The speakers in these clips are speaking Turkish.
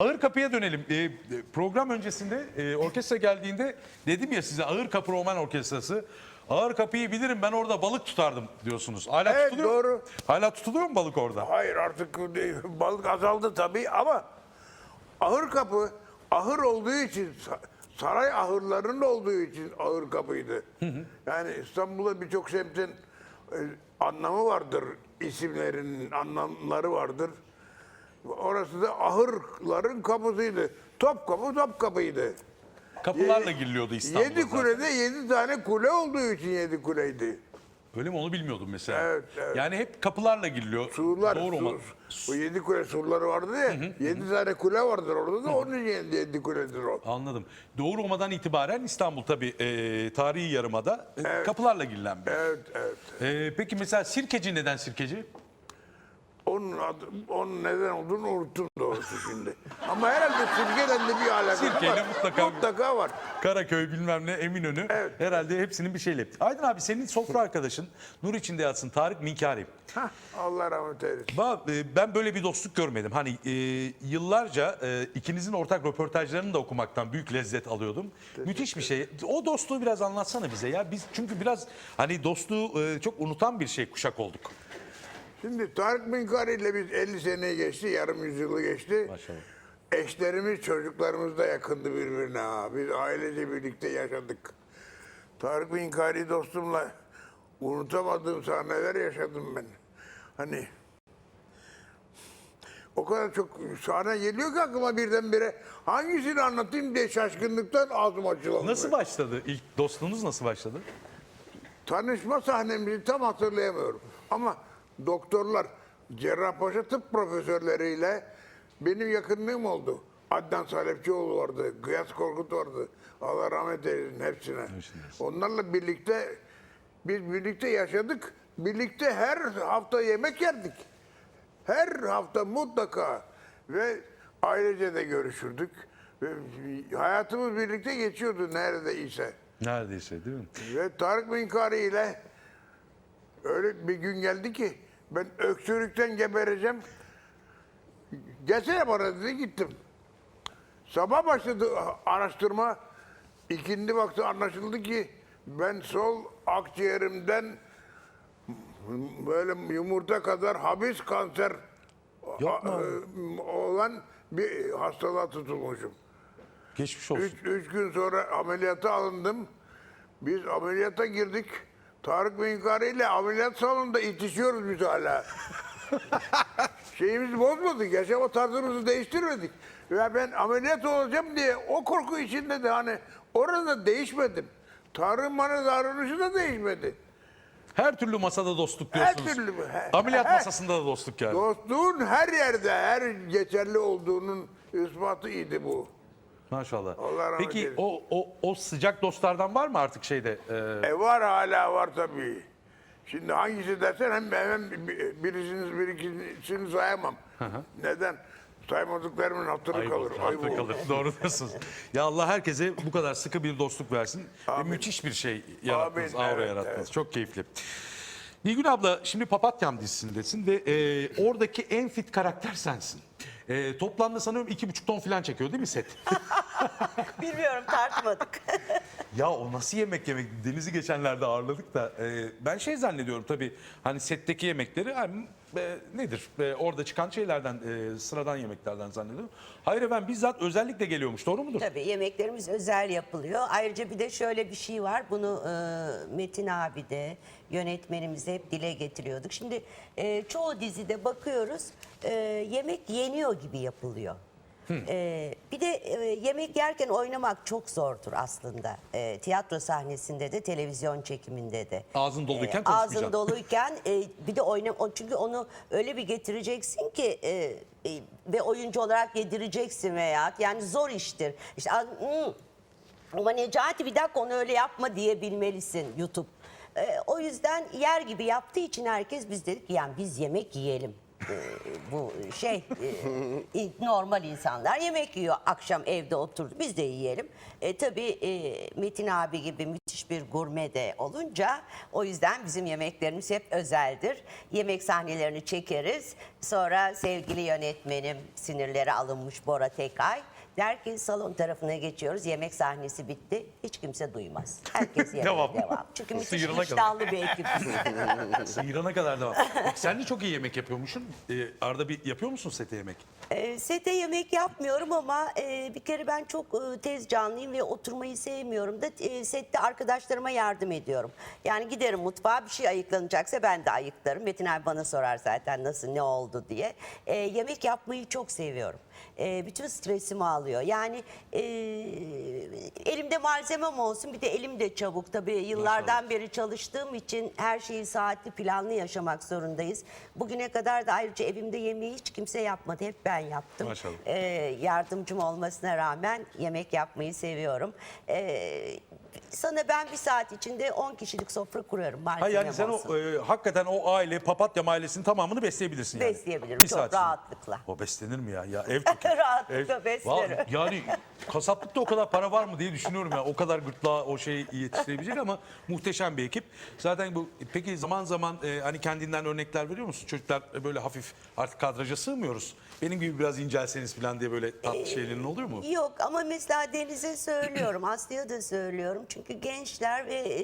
Ağır kapıya dönelim. Ee, program öncesinde e, orkestra geldiğinde dedim ya size Ağır Kapı Roman Orkestrası. Ağır kapıyı bilirim ben orada balık tutardım diyorsunuz. Hala Evet, tutuluyor mu? doğru. Hala tutuluyor mu balık orada? Hayır artık balık azaldı tabii ama ahır kapı ahır olduğu için sa- saray ahırlarının olduğu için ahır kapıydı. Yani İstanbul'da birçok semtin e, anlamı vardır. isimlerinin anlamları vardır. Orası da ahırların kapısıydı. Topkapı Topkapı'ydı. Kapılarla giriliyordu İstanbul'da. Yedi zaten. kulede yedi tane kule olduğu için yedi kuleydi. Öyle mi onu bilmiyordum mesela. Evet, evet. Yani hep kapılarla giriliyor. Surlar, Doğru mu? sur, o yedi kule surları vardı ya, yedi tane kule vardır orada da onun için yedi kuledir o. Anladım. Doğu Roma'dan itibaren İstanbul tabii e, tarihi yarımada e, kapılarla girilen bir. Evet, evet. E, peki mesela Sirkeci neden Sirkeci? Onun, adı, onun neden olduğunu unuttum doğrusu şimdi. Ama herhalde Sirke'den de bir alakası Sirkeyle var. mutlaka- Mutlaka var. Karaköy bilmem ne Eminönü Evet. herhalde hepsinin bir şeyle. Aydın abi senin sofra arkadaşın nur içinde yatsın Tarık Minkari. Hah, Allah rahmet eylesin. Ba- e, Ben böyle bir dostluk görmedim. Hani e, yıllarca e, ikinizin ortak röportajlarını da okumaktan büyük lezzet alıyordum. Müthiş bir şey. O dostluğu biraz anlatsana bize ya. Biz çünkü biraz hani dostluğu e, çok unutan bir şey kuşak olduk. Şimdi Tarık Minkari ile biz 50 seneyi geçti, yarım yüzyılı geçti. Maşallah. Eşlerimiz, çocuklarımız da yakındı birbirine. Ha. Biz ailece birlikte yaşadık. Tarık Minkari dostumla unutamadığım sahneler yaşadım ben. Hani o kadar çok sahne geliyor ki aklıma birdenbire hangisini anlatayım diye şaşkınlıktan ağzım açılamıyor. Nasıl başladı? İlk dostluğunuz nasıl başladı? Tanışma sahnemizi tam hatırlayamıyorum. Ama doktorlar, Cerrahpaşa tıp profesörleriyle benim yakınlığım oldu. Adnan Salepçioğlu vardı, Gıyas Korkut vardı. Allah rahmet eylesin hepsine. Onlarla birlikte biz birlikte yaşadık. Birlikte her hafta yemek yerdik. Her hafta mutlaka ve ailece de görüşürdük. Ve hayatımız birlikte geçiyordu neredeyse. Neredeyse değil mi? Ve Tarık Minkari ile öyle bir gün geldi ki ben öksürükten gebereceğim. Gelsene bana dedi gittim. Sabah başladı araştırma. İkindi vakti anlaşıldı ki ben sol akciğerimden böyle yumurta kadar habis kanser Yapma. e, olan bir hastalığa tutulmuşum. Geçmiş olsun. Üç, üç gün sonra ameliyata alındım. Biz ameliyata girdik. Tarık Minkari ile ameliyat salonunda itişiyoruz biz hala. Şeyimizi bozmadık, yaşama tarzımızı değiştirmedik. Ve ben ameliyat olacağım diye o korku içinde de hani orada değişmedim. Tarık'ın bana davranışı da değişmedi. Her türlü masada dostluk Her diyorsunuz. türlü. Ameliyat he- masasında da dostluk yani. Dostluğun her yerde, her geçerli olduğunun ispatı iyiydi bu. Maşallah. Allah rahmet Peki eylesin. o, o, o sıcak dostlardan var mı artık şeyde? e, E var hala var tabii. Şimdi hangisi dersen hem hemen birisini bir ikisini sayamam. Neden? Saymadıklarımın hatırı Ayıp kalır. olur, ayıp olur. kalır. Doğru diyorsunuz. Ya Allah herkese bu kadar sıkı bir dostluk versin. Ve müthiş bir şey yarattınız, Amin, aura evet, yarattınız. evet. Çok keyifli. Nilgün abla şimdi Papatyam dizisindesin ve e, oradaki en fit karakter sensin. E, toplamda sanıyorum iki buçuk ton falan çekiyor değil mi set? Bilmiyorum tartmadık. ya o nasıl yemek yemek? Deniz'i geçenlerde ağırladık da e, ben şey zannediyorum tabii hani setteki yemekleri hani, e, nedir? E, orada çıkan şeylerden e, sıradan yemeklerden zannediyorum. Hayır efendim bizzat özellikle geliyormuş doğru mudur? Tabii yemeklerimiz özel yapılıyor. Ayrıca bir de şöyle bir şey var. Bunu e, Metin abi de yönetmenimiz hep dile getiriyorduk. Şimdi e, çoğu dizide bakıyoruz e, yemek yeniyor gibi yapılıyor. E, bir de e, yemek yerken oynamak çok zordur aslında. E, tiyatro sahnesinde de televizyon çekiminde de. Ağzın doluyken E, konuşmayacaksın. Ağzın doluyken e, bir de oyna o- çünkü onu öyle bir getireceksin ki e, e, ve oyuncu olarak yedireceksin veya yani zor iştir. İşte "Aa, hmm, ama Necati bir dakika onu öyle yapma diyebilmelisin YouTube. E, o yüzden yer gibi yaptığı için herkes biz dedik ki yani biz yemek yiyelim. E, bu şey e, normal insanlar yemek yiyor akşam evde oturdu biz de yiyelim. E, tabii e, Metin abi gibi müthiş bir gurme de olunca o yüzden bizim yemeklerimiz hep özeldir. Yemek sahnelerini çekeriz. Sonra sevgili yönetmenim sinirleri alınmış Bora Tekay der ki salon tarafına geçiyoruz. Yemek sahnesi bitti. Hiç kimse duymaz. Herkes yemeğe Devam. devam. Çünkü müthiş Sıyırana kadar. iştahlı bir ekibiz. Sıyırana kadar devam. Sen de çok iyi yemek yapıyormuşsun. Ee, Arada bir yapıyor musun sete yemek? E, sete yemek yapmıyorum ama e, bir kere ben çok e, tez canlıyım ve oturmayı sevmiyorum da e, sette arkadaşlarıma yardım ediyorum. Yani giderim mutfağa bir şey ayıklanacaksa ben de ayıklarım. Metin abi bana sorar zaten nasıl ne oldu diye. E, yemek yapmayı çok seviyorum. E, bütün stresimi alıyor. Yani e, elimde malzemem olsun bir de elim de çabuk. Tabii yıllardan beri çalıştığım için her şeyi saatli planlı yaşamak zorundayız. Bugüne kadar da ayrıca evimde yemeği hiç kimse yapmadı. Hep ben yaptım. Maşallah. Ee, yardımcım olmasına rağmen yemek yapmayı seviyorum. Ee, sana ben bir saat içinde 10 kişilik sofra kurarım. Ha Malzemem yani sen olsun. o e, hakikaten o aile, papatya ailesinin tamamını besleyebilirsin yani. Besleyebilirim, Bir çok saat içinde. rahatlıkla. O beslenir mi ya? Ya ev çok iyi. Rahatlıkla beslerim. Vallahi Yani kasaplıkta o kadar para var mı diye düşünüyorum ya. O kadar gırtlağa o şeyi yetiştirebilecek ama muhteşem bir ekip. Zaten bu peki zaman zaman e, hani kendinden örnekler veriyor musun? Çocuklar e, böyle hafif artık kadraja sığmıyoruz. Benim gibi biraz incelseniz falan diye böyle tatlı şeylerin oluyor mu? Yok ama mesela Deniz'e söylüyorum, Aslı'ya da söylüyorum. Çünkü gençler ve e,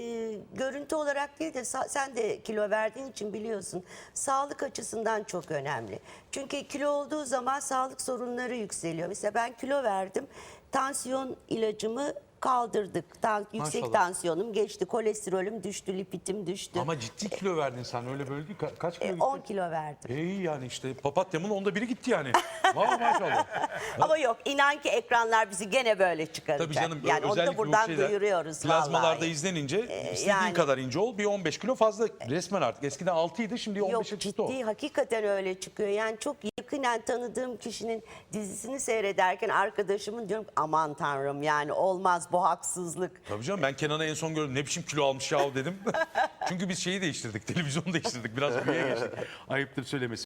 görüntü olarak değil de sen de kilo verdiğin için biliyorsun. Sağlık açısından çok önemli. Çünkü kilo olduğu zaman sağlık sorunları yükseliyor. Mesela ben kilo verdim. Tansiyon ilacımı kaldırdık. Tan- yüksek Maşallah. tansiyonum geçti, kolesterolüm düştü, lipidim düştü. Ama ciddi kilo verdin sen öyle böyle değil. Ka- kaç kilo E, gittin? 10 kilo verdim. İyi yani işte papatyamın onda biri gitti yani. Vay maşallah. Ama yok inan ki ekranlar bizi gene böyle çıkaracak. Tabii canım yani onu özellikle da bu buradan şeyler, duyuruyoruz Plazmalarda vallahi. izlenince istediğin yani- kadar ince ol. Bir 15 kilo fazla resmen artık. Eskiden 6 idi şimdi 15'e Yok çıktı ciddi o. hakikaten öyle çıkıyor. Yani çok yakinen tanıdığım kişinin dizisini seyrederken arkadaşımın diyorum aman tanrım yani olmaz bu haksızlık. Tabii canım ben Kenan'ı en son gördüm. Ne biçim kilo almış ya dedim. Çünkü biz şeyi değiştirdik. Televizyonu değiştirdik. Biraz büyüye geçtik. Ayıptır söylemesi.